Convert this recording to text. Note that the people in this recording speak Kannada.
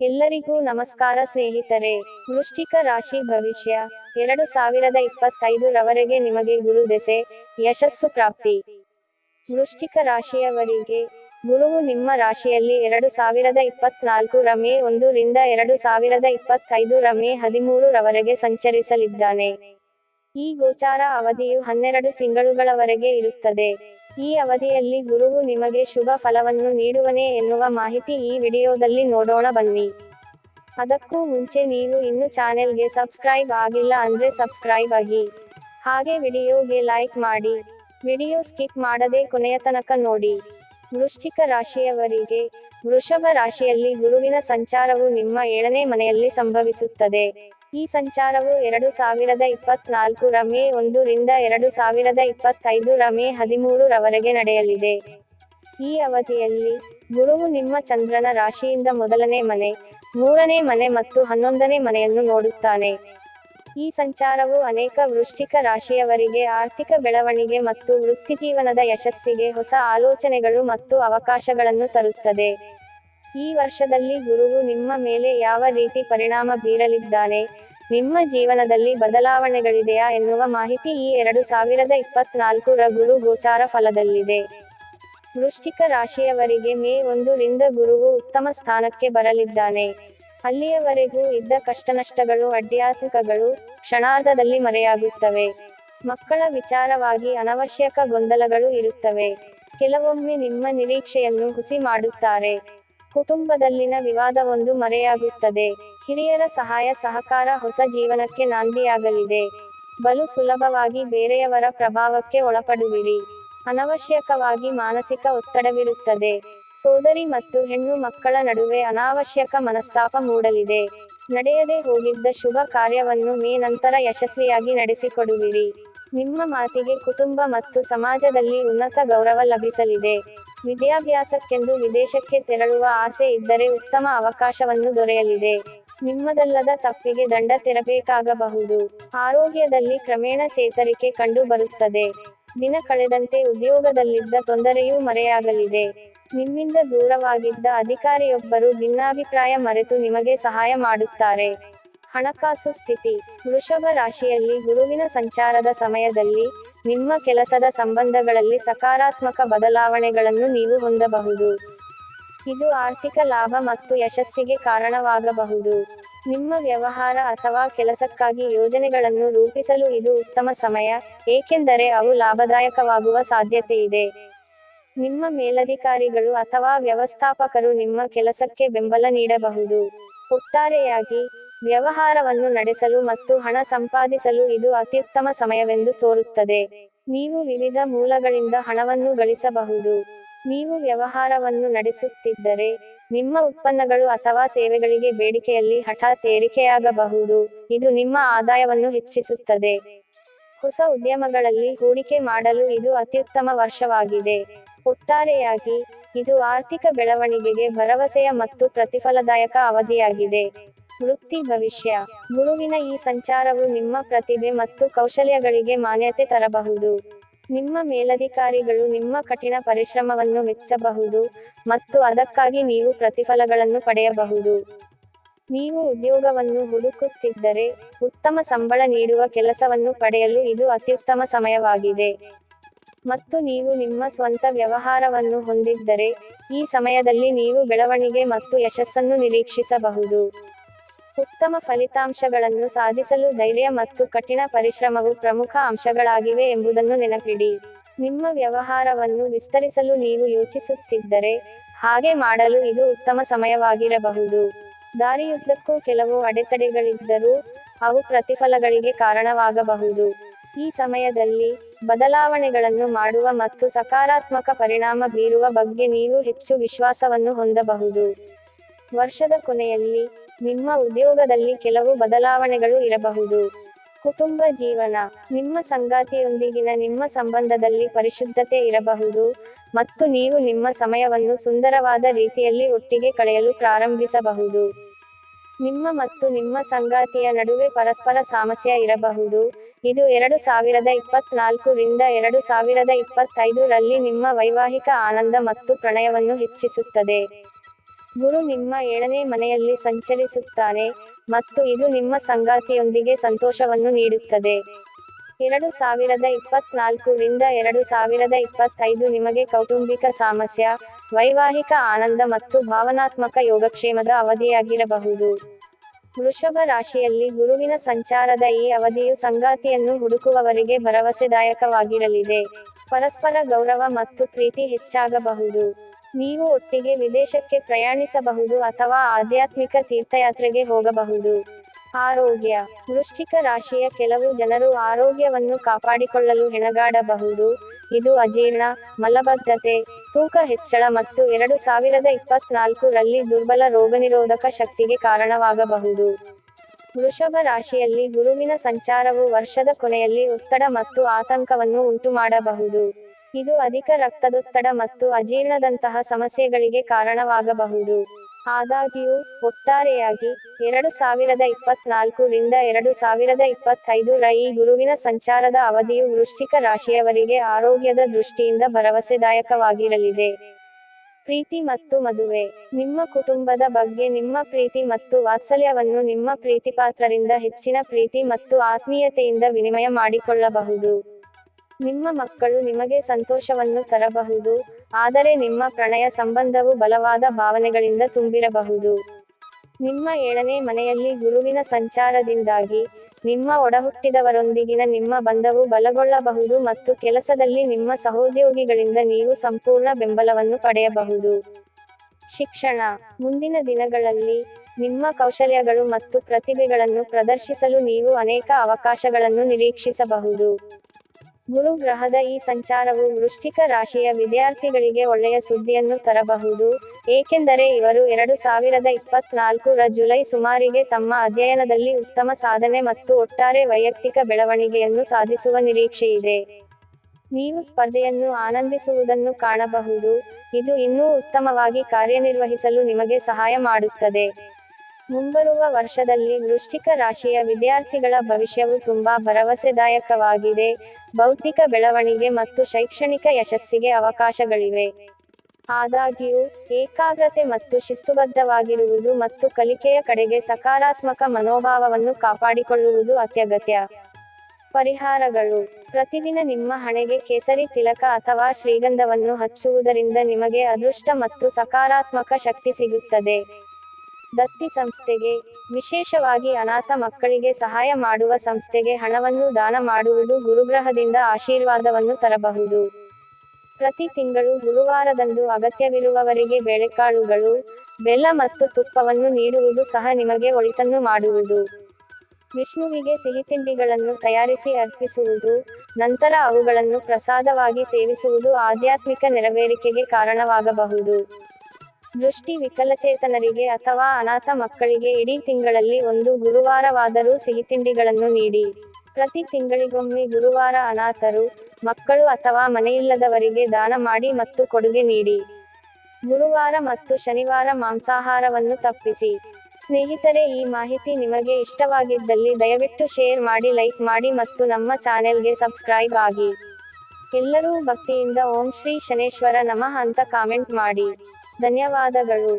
ಎಲ್ಲರಿಗೂ ನಮಸ್ಕಾರ ಸ್ನೇಹಿತರೆ. ವೃಶ್ಚಿಕ ರಾಶಿ ಭವಿಷ್ಯ. ಎರಡು ಸಾವಿರದ ಇಪ್ಪತ್ತೈದು ರವರೆಗೆ ನಿಮಗೆ ಗುರು ದೆಸೆ, ಯಶಸ್ಸು ಪ್ರಾಪ್ತಿ. ವೃಶ್ಚಿಕ ರಾಶಿಯವರಿಗೆ ಗುರುವು ನಿಮ್ಮ ರಾಶಿಯಲ್ಲಿ ಎರಡು ಸಾವಿರದ ಇಪ್ಪತ್ನಾಲ್ಕು ರ ಮೇ ಒಂದು ರಿಂದ ಎರಡು ಸಾವಿರದ ಇಪ್ಪತ್ತೈದು ರ ಮೇ ಹದಿಮೂರು ರವರೆಗೆ ಸಂಚರಿಸಲಿದ್ದಾನೆ. ಈ ಗೋಚಾರ ಅವಧಿಯು ಹನ್ನೆರಡು ತಿಂಗಳುಗಳವರೆಗೆ ಇರುತ್ತದೆ. ಈ ಅವಧಿಯಲ್ಲಿ ಗುರುವು ನಿಮಗೆ ಶುಭ ಫಲವನ್ನು ನೀಡುವನೇ ಎನ್ನುವ ಮಾಹಿತಿ ಈ ವಿಡಿಯೋದಲ್ಲಿ ನೋಡೋಣ ಬನ್ನಿ. ಅದಕ್ಕೂ ಮುಂಚೆ ನೀವು ಇನ್ನು ಚಾನೆಲ್ಗೆ ಸಬ್ಸ್ಕ್ರೈಬ್ ಆಗಿಲ್ಲ ಅಂದ್ರೆ ಸಬ್ಸ್ಕ್ರೈಬ್ ಆಗಿ. ಹಾಗೆ ವಿಡಿಯೋಗೆ ಲೈಕ್ ಮಾಡಿ. ವಿಡಿಯೋ ಸ್ಕಿಪ್ ಮಾಡದೆ ಕೊನೆಯ ತನಕ ನೋಡಿ. ವೃಶ್ಚಿಕ ರಾಶಿಯವರಿಗೆ ವೃಷಭ ರಾಶಿಯಲ್ಲಿ ಗುರುವಿನ ಸಂಚಾರವು ನಿಮ್ಮ ಏಳನೇ ಮನೆಯಲ್ಲಿ ಸಂಭವಿಸುತ್ತದೆ. ಈ ಸಂಚಾರವು ಎರಡು ಸಾವಿರದ ಇಪ್ಪತ್ನಾಲ್ಕು ರ ಮೇ ಒಂದು ರಿಂದ ಎರಡು ಸಾವಿರದ ಇಪ್ಪತ್ತೈದು ರ ಮೇ ಹದಿಮೂರು ರವರೆಗೆ ನಡೆಯಲಿದೆ. ಈ ಅವಧಿಯಲ್ಲಿ ಗುರುವು ನಿಮ್ಮ ಚಂದ್ರನ ರಾಶಿಯಿಂದ ಮೊದಲನೇ ಮನೆ, ಮೂರನೇ ಮನೆ ಮತ್ತು ಹನ್ನೊಂದನೇ ಮನೆಯನ್ನು ನೋಡುತ್ತಾನೆ. ಈ ಸಂಚಾರವು ಅನೇಕ ವೃಶ್ಚಿಕ ರಾಶಿಯವರಿಗೆ ಆರ್ಥಿಕ ಬೆಳವಣಿಗೆ ಮತ್ತು ವೃತ್ತಿಜೀವನದ ಯಶಸ್ಸಿಗೆ ಹೊಸ ಆಲೋಚನೆಗಳು ಮತ್ತು ಅವಕಾಶಗಳನ್ನು ತರುತ್ತದೆ. ಈ ವರ್ಷದಲ್ಲಿ ಗುರುವು ನಿಮ್ಮ ಮೇಲೆ ಯಾವ ರೀತಿ ಪರಿಣಾಮ ಬೀರಲಿದ್ದಾನೆ? ನಿಮ್ಮ ಜೀವನದಲ್ಲಿ ಬದಲಾವಣೆಗಳಿದೆಯಾ ಎನ್ನುವ ಮಾಹಿತಿ ಈ ಎರಡು ಸಾವಿರದ ಇಪ್ಪತ್ನಾಲ್ಕು ರ ಗುರು ಗೋಚಾರ ಫಲದಲ್ಲಿದೆ. ವೃಶ್ಚಿಕ ರಾಶಿಯವರಿಗೆ ಮೇ ಒಂದು ರಿಂದ ಗುರುವು ಉತ್ತಮ ಸ್ಥಾನಕ್ಕೆ ಬರಲಿದ್ದಾನೆ. ಅಲ್ಲಿಯವರೆಗೂ ಇದ್ದ ಕಷ್ಟನಷ್ಟಗಳು ಅಡ್ಯಾತ್ಮಕಗಳು ಕ್ಷಣಾರ್ಧದಲ್ಲಿ ಮರೆಯಾಗುತ್ತವೆ. ಮಕ್ಕಳ ವಿಚಾರವಾಗಿ ಅನವಶ್ಯಕ ಗೊಂದಲಗಳು ಇರುತ್ತವೆ. ಕೆಲವೊಮ್ಮೆ ನಿಮ್ಮ ನಿರೀಕ್ಷೆಯನ್ನು ಹುಸಿ ಮಾಡುತ್ತಾರೆ. ಕುಟುಂಬದಲ್ಲಿನ ವಿವಾದವೊಂದು ಮರೆಯಾಗುತ್ತದೆ. ಹಿರಿಯರ ಸಹಾಯ ಸಹಕಾರ ಹೊಸ ಜೀವನಕ್ಕೆ ನಾಂದಿಯಾಗಲಿದೆ. ಬಲು ಸುಲಭವಾಗಿ ಬೇರೆಯವರ ಪ್ರಭಾವಕ್ಕೆ ಒಳಪಡುವಿರಿ. ಅನವಶ್ಯಕವಾಗಿ ಮಾನಸಿಕ ಒತ್ತಡವಿರುತ್ತದೆ. ಸೋದರಿ ಮತ್ತು ಹೆಣ್ಣು ಮಕ್ಕಳ ನಡುವೆ ಅನಾವಶ್ಯಕ ಮನಸ್ತಾಪ ಮೂಡಲಿದೆ. ನಡೆಯದೆ ಹೋಗಿದ್ದ ಶುಭ ಕಾರ್ಯವನ್ನು ಮೇ ನಂತರ ಯಶಸ್ವಿಯಾಗಿ ನಡೆಸಿಕೊಡುವಿರಿ. ನಿಮ್ಮ ಮಾತಿಗೆ ಕುಟುಂಬ ಮತ್ತು ಸಮಾಜದಲ್ಲಿ ಉನ್ನತ ಗೌರವ ಲಭಿಸಲಿದೆ. ವಿದ್ಯಾಭ್ಯಾಸಕ್ಕೆಂದು ವಿದೇಶಕ್ಕೆ ತೆರಳುವ ಆಸೆ ಇದ್ದರೆ ಉತ್ತಮ ಅವಕಾಶವನ್ನು ದೊರೆಯಲಿದೆ. ನಿಮ್ಮದಲ್ಲದ ತಪ್ಪಿಗೆ ದಂಡ ತೆರಬೇಕಾಗಬಹುದು. ಆರೋಗ್ಯದಲ್ಲಿ ಕ್ರಮೇಣ ಚೇತರಿಕೆ ಕಂಡು ಬರುತ್ತದೆ. ದಿನ ಕಳೆದಂತೆ ಉದ್ಯೋಗದಲ್ಲಿದ್ದ ತೊಂದರೆಯೂ ಮರೆಯಾಗಲಿದೆ. ನಿಮ್ಮಿಂದ ದೂರವಾಗಿದ್ದ ಅಧಿಕಾರಿಯೊಬ್ಬರು ಭಿನ್ನಾಭಿಪ್ರಾಯ ಮರೆತು ನಿಮಗೆ ಸಹಾಯ ಮಾಡುತ್ತಾರೆ. ಹಣಕಾಸು ಸ್ಥಿತಿ. ವೃಷಭ ರಾಶಿಯಲ್ಲಿ ಗುರುವಿನ ಸಂಚಾರದ ಸಮಯದಲ್ಲಿ ನಿಮ್ಮ ಕೆಲಸದ ಸಂಬಂಧಗಳಲ್ಲಿ ಸಕಾರಾತ್ಮಕ ಬದಲಾವಣೆಗಳನ್ನು ನೀವು ಹೊಂದಬಹುದು. ಇದು ಆರ್ಥಿಕ ಲಾಭ ಮತ್ತು ಯಶಸ್ಸಿಗೆ ಕಾರಣವಾಗಬಹುದು. ನಿಮ್ಮ ವ್ಯವಹಾರ ಅಥವಾ ಕೆಲಸಕ್ಕಾಗಿ ಯೋಜನೆಗಳನ್ನು ರೂಪಿಸಲು ಇದು ಉತ್ತಮ ಸಮಯ, ಏಕೆಂದರೆ ಅವು ಲಾಭದಾಯಕವಾಗುವ ಸಾಧ್ಯತೆಯಿದೆ ನಿಮ್ಮ ಮೇಲಧಿಕಾರಿಗಳು ಅಥವಾ ವ್ಯವಸ್ಥಾಪಕರು ನಿಮ್ಮ ಕೆಲಸಕ್ಕೆ ಬೆಂಬಲ ನೀಡಬಹುದು. ಒಟ್ಟಾರೆಯಾಗಿ ವ್ಯವಹಾರವನ್ನು ನಡೆಸಲು ಮತ್ತು ಹಣ ಸಂಪಾದಿಸಲು ಇದು ಅತ್ಯುತ್ತಮ ಸಮಯವೆಂದು ತೋರುತ್ತದೆ. ನೀವು ವಿವಿಧ ಮೂಲಗಳಿಂದ ಹಣವನ್ನು ಗಳಿಸಬಹುದು. ನೀವು ವ್ಯವಹಾರವನ್ನು ನಡೆಸುತ್ತಿದ್ದರೆ, ನಿಮ್ಮ ಉತ್ಪನ್ನಗಳು ಅಥವಾ ಸೇವೆಗಳಿಗೆ ಬೇಡಿಕೆಯಲ್ಲಿ ಹಠಾತ್ ಏರಿಕೆಯಾಗಬಹುದು. ಇದು ನಿಮ್ಮ ಆದಾಯವನ್ನು ಹೆಚ್ಚಿಸುತ್ತದೆ. ಹೊಸ ಉದ್ಯಮಗಳಲ್ಲಿ ಹೂಡಿಕೆ ಮಾಡಲು ಇದು ಅತ್ಯುತ್ತಮ ವರ್ಷವಾಗಿದೆ. ಒಟ್ಟಾರೆಯಾಗಿ, ಇದು ಆರ್ಥಿಕ ಬೆಳವಣಿಗೆಗೆ ಭರವಸೆಯ ಮತ್ತು ಪ್ರತಿಫಲದಾಯಕ ಅವಧಿಯಾಗಿದೆ. ವೃತ್ತಿ ಭವಿಷ್ಯ. ಗುರುವಿನ ಈ ಸಂಚಾರವು ನಿಮ್ಮ ಪ್ರತಿಭೆ ಮತ್ತು ಕೌಶಲ್ಯಗಳಿಗೆ ಮಾನ್ಯತೆ ತರಬಹುದು. ನಿಮ್ಮ ಮೇಲಧಿಕಾರಿಗಳು ನಿಮ್ಮ ಕಠಿಣ ಪರಿಶ್ರಮವನ್ನು ಮೆಚ್ಚಬಹುದು ಮತ್ತು ಅದಕ್ಕಾಗಿ ನೀವು ಪ್ರತಿಫಲಗಳನ್ನು ಪಡೆಯಬಹುದು. ನೀವು ಉದ್ಯೋಗವನ್ನು ಹುಡುಕುತ್ತಿದ್ದರೆ ಉತ್ತಮ ಸಂಬಳ ನೀಡುವ ಕೆಲಸವನ್ನು ಪಡೆಯಲು ಇದು ಅತ್ಯುತ್ತಮ ಸಮಯವಾಗಿದೆ. ಮತ್ತು ನೀವು ನಿಮ್ಮ ಸ್ವಂತ ವ್ಯವಹಾರವನ್ನು ಹೊಂದಿದ್ದರೆ ಈ ಸಮಯದಲ್ಲಿ ನೀವು ಬೆಳವಣಿಗೆ ಮತ್ತು ಯಶಸ್ಸನ್ನು ನಿರೀಕ್ಷಿಸಬಹುದು. ಉತ್ತಮ ಫಲಿತಾಂಶಗಳನ್ನು ಸಾಧಿಸಲು ಧೈರ್ಯ ಮತ್ತು ಕಠಿಣ ಪರಿಶ್ರಮವು ಪ್ರಮುಖ ಅಂಶಗಳಾಗಿವೆ ಎಂಬುದನ್ನು ನೆನಪಿಡಿ. ನಿಮ್ಮ ವ್ಯವಹಾರವನ್ನು ವಿಸ್ತರಿಸಲು ನೀವು ಯೋಚಿಸುತ್ತಿದ್ದರೆ ಹಾಗೆ ಮಾಡಲು ಇದು ಉತ್ತಮ ಸಮಯವಾಗಿರಬಹುದು. ದಾರಿಯುದ್ದಕ್ಕೂ ಕೆಲವು ಅಡೆತಡೆಗಳಿದ್ದರೂ ಅವು ಪ್ರತಿಫಲಗಳಿಗೆ ಕಾರಣವಾಗಬಹುದು. ಈ ಸಮಯದಲ್ಲಿ ಬದಲಾವಣೆಗಳನ್ನು ಮಾಡುವ ಮತ್ತು ಸಕಾರಾತ್ಮಕ ಪರಿಣಾಮ ಬೀರುವ ಬಗ್ಗೆ ನೀವು ಹೆಚ್ಚು ವಿಶ್ವಾಸವನ್ನು ಹೊಂದಬಹುದು. ವರ್ಷದ ಕೊನೆಯಲ್ಲಿ ನಿಮ್ಮ ಉದ್ಯೋಗದಲ್ಲಿ ಕೆಲವು ಬದಲಾವಣೆಗಳು ಇರಬಹುದು. ಕುಟುಂಬ ಜೀವನ. ನಿಮ್ಮ ಸಂಗಾತಿಯೊಂದಿಗಿನ ನಿಮ್ಮ ಸಂಬಂಧದಲ್ಲಿ ಪರಿಶುದ್ಧತೆ ಇರಬಹುದು ಮತ್ತು ನೀವು ನಿಮ್ಮ ಸಮಯವನ್ನು ಸುಂದರವಾದ ರೀತಿಯಲ್ಲಿ ಒಟ್ಟಿಗೆ ಕಳೆಯಲು ಪ್ರಾರಂಭಿಸಬಹುದು. ನಿಮ್ಮ ಮತ್ತು ನಿಮ್ಮ ಸಂಗಾತಿಯ ನಡುವೆ ಪರಸ್ಪರ ಸಾಮಸ್ಯ ಇರಬಹುದು. ಇದು ಎರಡು ಸಾವಿರದ ಇಪ್ಪತ್ನಾಲ್ಕು ರಿಂದ ಎರಡು ಸಾವಿರದ ಇಪ್ಪತ್ತೈದು ರಲ್ಲಿ ನಿಮ್ಮ ವೈವಾಹಿಕ ಆನಂದ ಮತ್ತು ಪ್ರಣಯವನ್ನು ಹೆಚ್ಚಿಸುತ್ತದೆ. ಗುರು ನಿಮ್ಮ ಏಳನೇ ಮನೆಯಲ್ಲಿ ಸಂಚರಿಸುತ್ತಾನೆ ಮತ್ತು ಇದು ನಿಮ್ಮ ಸಂಗಾತಿಯೊಂದಿಗೆ ಸಂತೋಷವನ್ನು ನೀಡುತ್ತದೆ. ಎರಡು ಸಾವಿರದ ಇಪ್ಪತ್ನಾಲ್ಕು ರಿಂದ ಎರಡು ಸಾವಿರದ ಇಪ್ಪತ್ತೈದು ನಿಮಗೆ ಕೌಟುಂಬಿಕ ಸಾಮಸ್ಯ, ವೈವಾಹಿಕ ಆನಂದ ಮತ್ತು ಭಾವನಾತ್ಮಕ ಯೋಗಕ್ಷೇಮದ ಅವಧಿಯಾಗಿರಬಹುದು. ವೃಷಭ ರಾಶಿಯಲ್ಲಿ ಗುರುವಿನ ಸಂಚಾರದ ಈ ಅವಧಿಯು ಸಂಗಾತಿಯನ್ನು ಹುಡುಕುವವರಿಗೆ ಭರವಸೆದಾಯಕವಾಗಿರಲಿದೆ. ಪರಸ್ಪರ ಗೌರವ ಮತ್ತು ಪ್ರೀತಿ ಹೆಚ್ಚಾಗಬಹುದು. ನೀವು ಒಟ್ಟಿಗೆ ವಿದೇಶಕ್ಕೆ ಪ್ರಯಾಣಿಸಬಹುದು ಅಥವಾ ಆಧ್ಯಾತ್ಮಿಕ ತೀರ್ಥಯಾತ್ರೆಗೆ ಹೋಗಬಹುದು. ಆರೋಗ್ಯ. ವೃಶ್ಚಿಕ ರಾಶಿಯ ಕೆಲವು ಜನರು ಆರೋಗ್ಯವನ್ನು ಕಾಪಾಡಿಕೊಳ್ಳಲು ಹೆಣಗಾಡಬಹುದು. ಇದು ಅಜೀರ್ಣ, ಮಲಬದ್ಧತೆ, ತೂಕ ಹೆಚ್ಚಳ ಮತ್ತು ಎರಡು ಸಾವಿರದ ಇಪ್ಪತ್ನಾಲ್ಕು ರಲ್ಲಿ ದುರ್ಬಲ ರೋಗನಿರೋಧಕ ಶಕ್ತಿಗೆ ಕಾರಣವಾಗಬಹುದು. ವೃಷಭ ರಾಶಿಯಲ್ಲಿ ಗುರುವಿನ ಸಂಚಾರವು ವರ್ಷದ ಕೊನೆಯಲ್ಲಿ ಒತ್ತಡ ಮತ್ತು ಆತಂಕವನ್ನು ಉಂಟುಮಾಡಬಹುದು. ಇದು ಅಧಿಕ ರಕ್ತದೊತ್ತಡ ಮತ್ತು ಅಜೀರ್ಣದಂತಹ ಸಮಸ್ಯೆಗಳಿಗೆ ಕಾರಣವಾಗಬಹುದು. ಆದಾಗ್ಯೂ, ಒಟ್ಟಾರೆಯಾಗಿ, ಎರಡು ಸಾವಿರದ ಇಪ್ಪತ್ನಾಲ್ಕು ರಿಂದ ಎರಡು ಸಾವಿರದ ಇಪ್ಪತ್ತೈದು ರ ಈ ಗುರುವಿನ ಸಂಚಾರದ ಅವಧಿಯು ವೃಶ್ಚಿಕ ರಾಶಿಯವರಿಗೆ ಆರೋಗ್ಯದ ದೃಷ್ಟಿಯಿಂದ ಭರವಸೆದಾಯಕವಾಗಿರಲಿದೆ. ಪ್ರೀತಿ ಮತ್ತು ಮದುವೆ. ನಿಮ್ಮ ಕುಟುಂಬದ ಬಗ್ಗೆ ನಿಮ್ಮ ಪ್ರೀತಿ ಮತ್ತು ವಾತ್ಸಲ್ಯವನ್ನು ನಿಮ್ಮ ಪ್ರೀತಿಪಾತ್ರರಿಂದ ಹೆಚ್ಚಿನ ಪ್ರೀತಿ ಮತ್ತು ಆತ್ಮೀಯತೆಯಿಂದ ವಿನಿಮಯ ಮಾಡಿಕೊಳ್ಳಬಹುದು. ನಿಮ್ಮ ಮಕ್ಕಳು ನಿಮಗೆ ಸಂತೋಷವನ್ನು ತರಬಹುದು, ಆದರೆ ನಿಮ್ಮ ಪ್ರಣಯ ಸಂಬಂಧವು ಬಲವಾದ ಭಾವನೆಗಳಿಂದ ತುಂಬಿರಬಹುದು. ನಿಮ್ಮ ಏಳನೇ ಮನೆಯಲ್ಲಿ ಗುರುವಿನ ಸಂಚಾರದಿಂದಾಗಿ, ನಿಮ್ಮ ಒಡಹುಟ್ಟಿದವರೊಂದಿಗಿನ ನಿಮ್ಮ ಬಂಧವು ಬಲಗೊಳ್ಳಬಹುದು ಮತ್ತು ಕೆಲಸದಲ್ಲಿ ನಿಮ್ಮ ಸಹೋದ್ಯೋಗಿಗಳಿಂದ ನೀವು ಸಂಪೂರ್ಣ ಬೆಂಬಲವನ್ನು ಪಡೆಯಬಹುದು. ಶಿಕ್ಷಣ. ಮುಂದಿನ ದಿನಗಳಲ್ಲಿ, ನಿಮ್ಮ ಕೌಶಲ್ಯಗಳು ಮತ್ತು ಪ್ರತಿಭೆಗಳನ್ನು ಪ್ರದರ್ಶಿಸಲು ನೀವು ಅನೇಕ ಅವಕಾಶಗಳನ್ನು ನಿರೀಕ್ಷಿಸಬಹುದು. ಗುರು ಗ್ರಹದ ಈ ಸಂಚಾರವು ವೃಶ್ಚಿಕ ರಾಶಿಯ ವಿದ್ಯಾರ್ಥಿಗಳಿಗೆ ಒಳ್ಳೆಯ ಸುದ್ದಿಯನ್ನು ತರಬಹುದು. ಏಕೆಂದರೆ ಇವರು ಎರಡು ಸಾವಿರದ ಇಪ್ಪತ್ನಾಲ್ಕರ ಜುಲೈ ಸುಮಾರಿಗೆ ತಮ್ಮ ಅಧ್ಯಯನದಲ್ಲಿ ಉತ್ತಮ ಸಾಧನೆ ಮತ್ತು ಒಟ್ಟಾರೆ ವೈಯಕ್ತಿಕ ಬೆಳವಣಿಗೆಯನ್ನು ಸಾಧಿಸುವ ನಿರೀಕ್ಷೆಯಿದೆ ನೀವು ಸ್ಪರ್ಧೆಯನ್ನು ಆನಂದಿಸುವುದನ್ನು ಕಾಣಬಹುದು. ಇದು ಇನ್ನೂ ಉತ್ತಮವಾಗಿ ಕಾರ್ಯನಿರ್ವಹಿಸಲು ನಿಮಗೆ ಸಹಾಯ ಮಾಡುತ್ತದೆ. ಮುಂಬರುವ ವರ್ಷದಲ್ಲಿ ವೃಶ್ಚಿಕ ರಾಶಿಯ ವಿದ್ಯಾರ್ಥಿಗಳ ಭವಿಷ್ಯವು ತುಂಬಾ ಭರವಸೆದಾಯಕವಾಗಿದೆ. ಭೌತಿಕ ಬೆಳವಣಿಗೆ ಮತ್ತು ಶೈಕ್ಷಣಿಕ ಯಶಸ್ಸಿಗೆ ಅವಕಾಶಗಳಿವೆ. ಆದಾಗ್ಯೂ, ಏಕಾಗ್ರತೆ ಮತ್ತು ಶಿಸ್ತುಬದ್ಧವಾಗಿರುವುದು ಮತ್ತು ಕಲಿಕೆಯ ಕಡೆಗೆ ಸಕಾರಾತ್ಮಕ ಮನೋಭಾವವನ್ನು ಕಾಪಾಡಿಕೊಳ್ಳುವುದು ಅತ್ಯಗತ್ಯ. ಪರಿಹಾರಗಳು. ಪ್ರತಿದಿನ ನಿಮ್ಮ ಹಣೆಗೆ ಕೇಸರಿ ತಿಲಕ ಅಥವಾ ಶ್ರೀಗಂಧವನ್ನು ಹಚ್ಚುವುದರಿಂದ ನಿಮಗೆ ಅದೃಷ್ಟ ಮತ್ತು ಸಕಾರಾತ್ಮಕ ಶಕ್ತಿ ಸಿಗುತ್ತದೆ. ದತ್ತಿ ಸಂಸ್ಥೆಗೆ, ವಿಶೇಷವಾಗಿ ಅನಾಥ ಮಕ್ಕಳಿಗೆ ಸಹಾಯ ಮಾಡುವ ಸಂಸ್ಥೆಗೆ ಹಣವನ್ನು ದಾನ ಮಾಡುವುದು ಗುರುಗ್ರಹದಿಂದ ಆಶೀರ್ವಾದವನ್ನು ತರಬಹುದು. ಪ್ರತಿ ತಿಂಗಳು ಗುರುವಾರದಂದು ಅಗತ್ಯವಿರುವವರಿಗೆ ಬೇಳೆಕಾಳುಗಳು, ಬೆಲ್ಲ ಮತ್ತು ತುಪ್ಪವನ್ನು ನೀಡುವುದು ಸಹ ನಿಮಗೆ ಒಳಿತನ್ನು ಮಾಡುವುದು. ವಿಷ್ಣುವಿಗೆ ಸಿಹಿತಿಂಡಿಗಳನ್ನು ತಯಾರಿಸಿ ಅರ್ಪಿಸುವುದು, ನಂತರ ಅವುಗಳನ್ನು ಪ್ರಸಾದವಾಗಿ ಸೇವಿಸುವುದು ಆಧ್ಯಾತ್ಮಿಕ ನೆರವೇರಿಕೆಗೆ ಕಾರಣವಾಗಬಹುದು. ದೃಷ್ಟಿ ವಿಕಲಚೇತನರಿಗೆ ಅಥವಾ ಅನಾಥ ಮಕ್ಕಳಿಗೆ ಇಡೀ ತಿಂಗಳಲ್ಲಿ ಒಂದು ಗುರುವಾರವಾದರೂ ಸಿಹಿತಿಂಡಿಗಳನ್ನು ನೀಡಿ. ಪ್ರತಿ ತಿಂಗಳಿಗೊಮ್ಮೆ ಗುರುವಾರ ಅನಾಥರು, ಮಕ್ಕಳು ಅಥವಾ ಮನೆಯಿಲ್ಲದವರಿಗೆ ದಾನ ಮಾಡಿ ಮತ್ತು ಕೊಡುಗೆ ನೀಡಿ. ಗುರುವಾರ ಮತ್ತು ಶನಿವಾರ ಮಾಂಸಾಹಾರವನ್ನು ತಪ್ಪಿಸಿ. ಸ್ನೇಹಿತರೆ, ಈ ಮಾಹಿತಿ ನಿಮಗೆ ಇಷ್ಟವಾಗಿದ್ದಲ್ಲಿ ದಯವಿಟ್ಟು ಶೇರ್ ಮಾಡಿ, ಲೈಕ್ ಮಾಡಿ ಮತ್ತು ನಮ್ಮ ಚಾನೆಲ್ಗೆ ಸಬ್ಸ್ಕ್ರೈಬ್ ಆಗಿ. ಎಲ್ಲರೂ ಭಕ್ತಿಯಿಂದ ಓಂ ಶ್ರೀ ಶನೇಶ್ವರ ನಮಃ ಅಂತ ಕಾಮೆಂಟ್ ಮಾಡಿ. ಧನ್ಯವಾದಗಳು.